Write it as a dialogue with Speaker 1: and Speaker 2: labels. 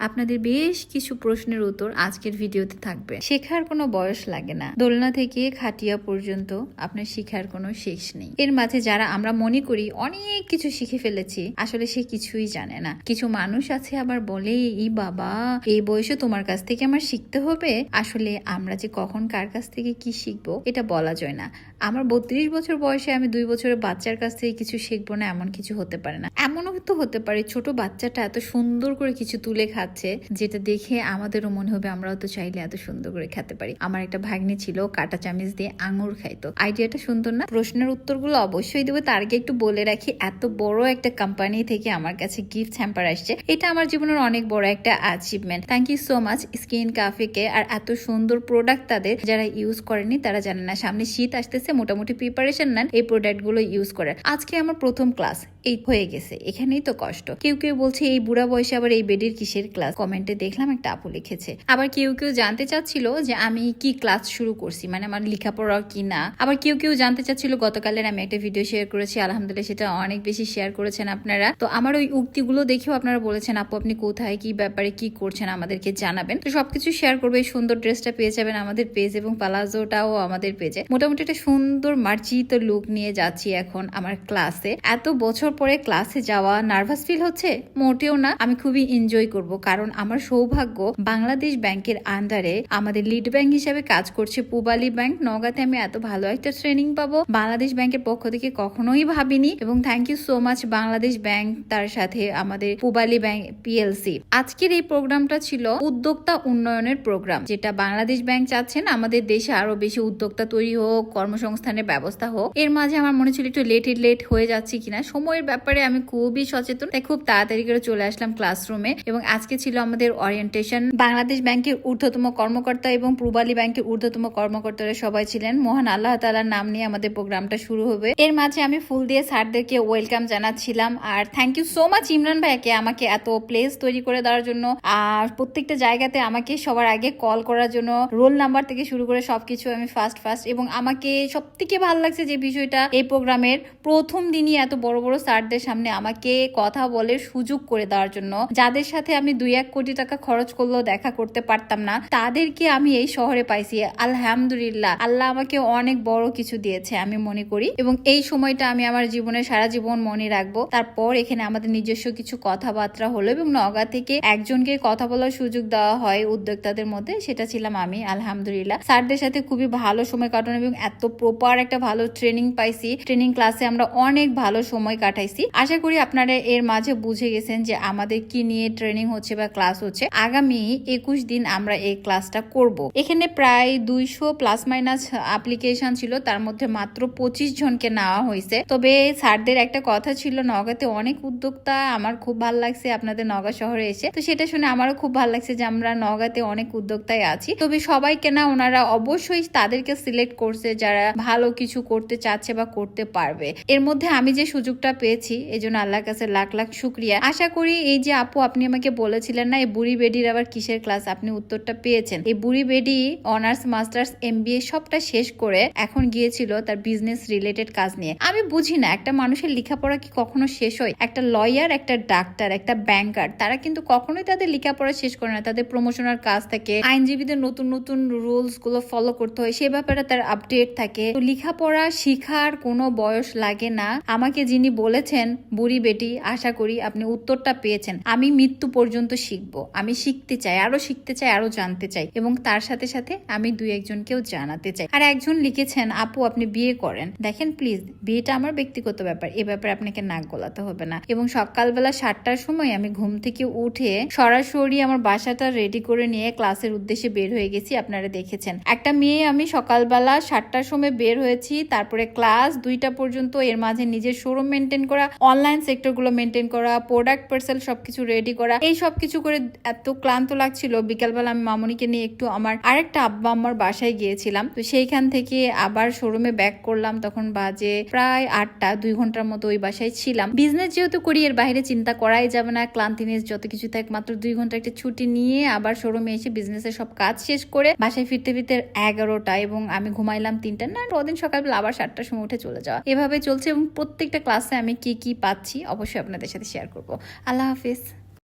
Speaker 1: আপনাদের বেশ কিছু প্রশ্নের উত্তর আজকের ভিডিওতে থাকবে। শেখার কোনো বয়স লাগে না। দোলনা থেকে খাটিয়া পর্যন্ত আপনার শিখার কোনো শেষ নেই। এর মাঝে যারা আমরা মনে করি অনেক কিছু শিখে ফেলেছি, আসলে সে কিছুই জানে না। কিছু মানুষ আছে আবার বলে, ই বাবা, এই বয়সে তোমার কাছ থেকে আমার শিখতে হবে? আসলে আমরা যে কখন কার কাছ থেকে কি শিখব, এটা বলা যায় না। আমার বত্রিশ বছর বয়সে আমি দুই বছরের বাচ্চার কাছ থেকে কিছু শিখব না, এমন কিছু হতে পারে না। এমনও তো হতে পারে, ছোট বাচ্চাটা এত সুন্দর করে কিছু তুলে খাচ্ছে যেটা দেখে আমাদেরও মনে হবে আমরাও তো চাইলে এত সুন্দর করে খেতে পারি। আমার একটা ভাগ্নে ছিল, কাটা চামিচ দিয়ে আঙুর খাইতো। আইডিয়াটা সুন্দর না? প্রশ্নের উত্তরগুলো অবশ্যই দেবো। তার আগে একটু বলে রাখি, এত বড় একটা কোম্পানি থেকে আমার কাছে গিফট হ্যাম্পার আসছে। এটা আমার জীবনের অনেক বড় একটা achievement thank you so much skin কাফেকে আর এত সুন্দর প্রোডাক্ট তাদের যারা ইউজ করেনি, তারা জানে না। সামনে শীত আসতেছে, মোটামুটি প্রিপারেশন নেন এই প্রোডাক্টগুলো ইউজ করার। আজকে আমার প্রথম ক্লাস এই হয়ে গেছে। এখানেই তো কষ্ট। কেউ কেউ বলছে, এই বুড়া বয়সে আবার এই বেডের কিসের ক্লাস কমেন্টে দেখলাম একটা আপু লিখেছে। আবার কেউ কেউ জানতে চাচ্ছিল যে আমি কি ক্লাস শুরু করছি মানে আমার লেখাপড়া কি না। আবার কেউ কেউ জানতে চাচ্ছিল গতকালের আমি একটা ভিডিও শেয়ার করেছি, আলহামদুলিল্লাহ সেটা অনেক বেশি শেয়ার করেছেন আপনারা। তো আমার ওই উক্তিগুলো দেখেও আপনারা বলেছেন, আপু, আপনি কোথায়, কি ব্যাপারে, কি করছেন আমাদেরকে জানাবেন? তো সবকিছু শেয়ার করবে, এই সুন্দর ড্রেসটা পেয়ে যাবেন আমাদের পেজ এবং পালাজোটাও আমাদের পেজে মোটামুটি একটা সুন্দর মার্জিত লুক নিয়ে যাচ্ছি এখন আমার ক্লাসে এত বছর পরে ক্লাসে যাওয়া নার্ভাস ফিল হচ্ছে? মোটেও না। আমি খুবই এনজয় করব। কারণ আমার সৌভাগ্য বাংলাদেশ ব্যাংকের আন্ডারে আমাদের লিড ব্যাংক হিসাবে কাজ করছে পুবালি ব্যাংক। নগাতে আমি এত ভালো একটা ট্রেনিং পাবো, বাংলাদেশ ব্যাংকের পক্ষ থেকে কখনোই ভাবিনি। এবং thank you so much Bangladesh bank তার সাথে আমাদের পুবালি ব্যাংক পিএলসি আজকের এই প্রোগ্রামটা ছিল উদ্যোক্তা উন্নয়নের প্রোগ্রাম, যেটা বাংলাদেশ ব্যাংক চাচ্ছেন আমাদের দেশে আরও বেশি উদ্যোক্তা তৈরি হোক, কর্মসংস্থানের ব্যবস্থা হোক। এর মাঝে আমার মনে ছিল একটু লেট লেট হয়ে যাচ্ছে কিনা। সময়ের ব্যাপারে আমি খুবই সচেতন, তাই খুব তাড়াতাড়ি করে চলে আসলাম ক্লাসরুমে এবং আজকে ছিল আমাদের অরিয়েন্টেশন বাংলাদেশ ব্যাংকের ঊর্ধ্বতম কর্মকর্তা এবং পূবালী ব্যাংকের ঊর্ধ্বতম কর্মকর্তারা সবাই ছিলেন। মহান আল্লাহ তালার নাম নিয়ে আমাদের প্রোগ্রামটা শুরু হবে। এর মাঝে আমি ফুল দিয়ে স্যারদেরকে ওয়েলকাম জানাচ্ছিলাম। আর thank you so much Imran ভাইকে আমাকে এত প্লেস তৈরি করে দেওয়ার জন্য। আর প্রত্যেকটা জায়গাতে আমাকে সবার আগে কল করার জন্য রোল নাম্বার থেকে শুরু করে সবকিছু আমি ফার্স্ট ফার্স্ট এবং আমাকে সব থেকে ভালো লাগছে যে বিষয়টা, এই প্রোগ্রামের প্রথম দিনই এত বড় বড় স্যারদের সামনে আমাকে কথা বলে সুযোগ করে দেওয়ার জন্য। যাদের সাথে আমি দুই এক কোটি টাকা খরচ করলেও দেখা করতে পারতাম না। তাদেরকে আমি এই শহরে পাইছি। আলহামদুলিল্লাহ। আল্লাহ আমাকে অনেক বড় কিছু দিয়েছে, আমি মনে করি। এবং এই সময়টা আমি আমার জীবনে সারা জীবন মনে রাখব। তারপর এখানে আমাদের নিজস্ব কিছু কথাবার্তা হলো এবং নগা থেকে একজনকে কথা বলার সুযোগ দেওয়া হয় উদ্যোক্তাদের মধ্যে, সেটা ছিলাম আমি, আলহামদুলিল্লাহ। স্যারদের সাথে খুবই ভালো সময় কাটানো এবং এত প্রপার একটা ভালো ট্রেনিং পাইছি। ট্রেনিং ক্লাসে আমরা অনেক ভালো সময় কাটাইছি। আশা করি আপনারা এর মাঝে বুঝে গেছেন যে আমাদের কি নিয়ে ট্রেনিং হচ্ছে বা ক্লাস হচ্ছে, আগামী একুশ দিন আমরা এই ক্লাসটা করব। এখানে প্রায় দুইশো প্লাস মাইনাস অ্যাপ্লিকেশন ছিল, তার মধ্যে মাত্র পঁচিশ জনকে নেওয়া হয়েছে। তবে স্যারদের একটা কথা ছিল নগাতে অনেক উদ্যোক্তা, আমার খুব ভালো লাগছে আপনাদের নগা শহরে এসে। তো সেটা শুনে আমারও খুব ভালো লাগছে যে আমরা নগাতে অনেক উদ্যোক্তায় আছি। তবে সবাইকে না, ওনারা অবশ্যই তাদেরকে সিলেক্ট করছে, যারা ভালো কিছু করতে চাচ্ছে বা করতে পারবে। এর মধ্যে আমি যে সুযোগটা পেয়েছি এই জন্য আল্লাহর কাছে লাখ লাখ শুক্রিয়া। আশা করি এই যে আপু, আপনি আমাকে বলেছিলেন না, এই বুড়ি বেডির আবার কিসের ক্লাস আপনি উত্তরটা পেয়েছেন। এই বুড়ি বেডি অনার্স মাস্টার্স এম সবটা শেষ করে এখন গিয়েছিল তার বিজনেস রিলেটেড কাজ নিয়ে। আমি বুঝি না, একটা মানুষের লেখাপড়া কি কখনো শেষ হয়? একটা লয়ার একটা ডাক্তার একটা ব্যাংকার তারা কিন্তু কখনোই তাদের লেখাপড়া শেষ করে না। তাদের প্রমোশনাল কাজ থাকে, আইনজীবীদের নতুন নতুন রুলসগুলো ফলো করতে হয়, সে ব্যাপারে তার আপডেট থাকে। তো লেখাপড়া শিখার কোনো বয়স লাগে না। আমাকে যিনি বলেছেন, বুড়ি বেটি আশা করি আপনি উত্তরটা পেয়েছেন। আমি মৃত্যু পর্যন্ত শিখব, আমি শিখতে চাই, আরও শিখতে চাই, আরও জানতে চাই এবং তার সাথে সাথে আমি দুই একজনকেও জানাতে চাই। আর একজন লিখেছেন, আপু, আপনি বিয়ে করেন। দেখেন প্লিজ বিয়েটা আমার ব্যক্তিগত ব্যাপার, এ ব্যাপারে আপনাকে নাক গলাতে হবে না। এবং সকালবেলা সাতটার সময় আমি ঘুম থেকে উঠে সরাসরি আমার বাসাটা রেডি করে নিয়ে ক্লাসের উদ্দেশ্যে বের হয়ে গেছি, আপনারা দেখেছেন। একটা মেয়ে আমি সকালবেলা সাতটার সময় বের হয়েছি, তারপরে ক্লাস দুইটা পর্যন্ত এর মাঝে নিজের শোরুম মেনটেন করা অনলাইন সেক্টরগুলো মেনটেন করা প্রোডাক্ট পার্সেল সবকিছু রেডি করা এই সব কিছু করে এত ক্লান্ত লাগছিল। বিকালবেলা আমি মামনিকে নিয়ে একটু আমার আরেকটা আব্বা আমার বাসায় গিয়েছিলাম। তো সেইখান থেকে আবার শোরুমে ব্যাক করলাম। তখন বাজে প্রায় আটটা, দুই ঘণ্টার মতো ওই বাসায় ছিলাম। বিজনেস যেহেতু করি, এর বাইরে চিন্তা করাই যাবে না। ক্লান্তিনেস যত কিছু থাক, মাত্র দুই ঘণ্টা একটা ছুটি নিয়ে আবার শোরুমে এসে বিজনেসের সব কাজ শেষ করে বাসায় ফিরতে ফিরতে এগারোটা এবং আমি ঘুমাইলাম তিনটা। না ওদিন সকালবেলা আবার সাতটার সময় উঠে চলে যাওয়া। এভাবে চলছে এবং প্রত্যেকটা ক্লাসে আমি কি কি পাচ্ছি অবশ্যই আপনাদের সাথে শেয়ার করব। আল্লাহ হাফিজ।